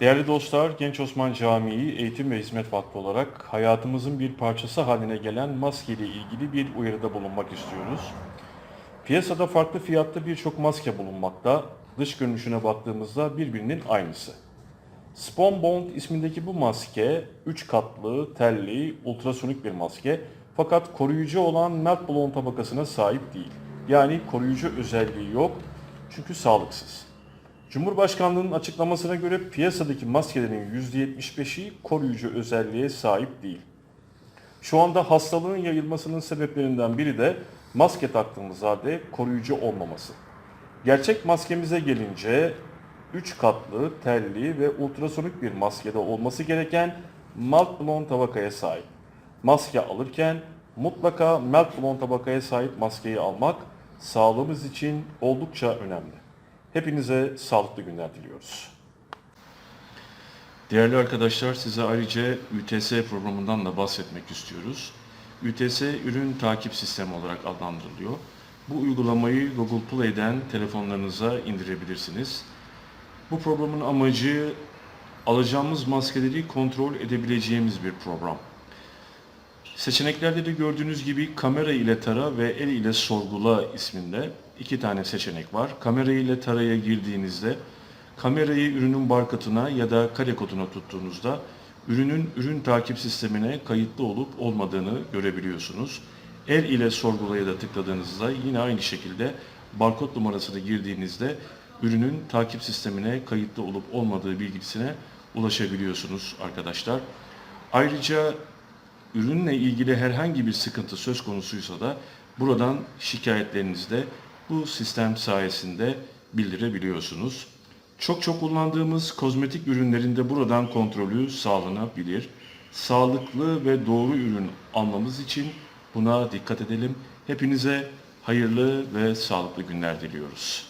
Değerli dostlar, Genç Osman Camii Eğitim ve Hizmet Vakfı olarak hayatımızın bir parçası haline gelen maske ile ilgili bir uyarıda bulunmak istiyoruz. Piyasada farklı fiyatta birçok maske bulunmakta. Dış görünüşüne baktığımızda birbirinin aynısı. Spon Bond ismindeki bu maske 3 katlı, telli, ultrasonik bir maske fakat koruyucu olan melt blown tabakasına sahip değil. Yani koruyucu özelliği yok çünkü sağlıksız. Cumhurbaşkanlığının açıklamasına göre piyasadaki maskelerin %75'i koruyucu özelliğe sahip değil. Şu anda hastalığın yayılmasının sebeplerinden biri de maske taktığımız halde koruyucu olmaması. Gerçek maskemize gelince 3 katlı, telli ve ultrasonik bir maskede olması gereken blown tabakaya sahip. Maske alırken mutlaka blown tabakaya sahip maskeyi almak sağlığımız için oldukça önemli. Hepinize sağlıklı günler diliyoruz. Değerli arkadaşlar size ayrıca UTS programından da bahsetmek istiyoruz. UTS ürün takip sistemi olarak adlandırılıyor. Bu uygulamayı Google Play'den telefonlarınıza indirebilirsiniz. Bu programın amacı alacağımız maskeleri kontrol edebileceğimiz bir program. Seçeneklerde de gördüğünüz gibi kamera ile tara ve el ile sorgula isminde iki tane seçenek var. Kamera ile taraya girdiğinizde kamerayı ürünün barkoduna ya da kare koduna tuttuğunuzda ürünün ürün takip sistemine kayıtlı olup olmadığını görebiliyorsunuz. El ile sorgulaya da tıkladığınızda yine aynı şekilde barkod numarasını girdiğinizde ürünün takip sistemine kayıtlı olup olmadığı bilgisine ulaşabiliyorsunuz arkadaşlar. Ayrıca ürünle ilgili herhangi bir sıkıntı söz konusuysa da buradan şikayetlerinizi de bu sistem sayesinde bildirebiliyorsunuz. Çok çok kullandığımız kozmetik ürünlerinde buradan kontrolü sağlanabilir. Sağlıklı ve doğru ürün almamız için buna dikkat edelim. Hepinize hayırlı ve sağlıklı günler diliyoruz.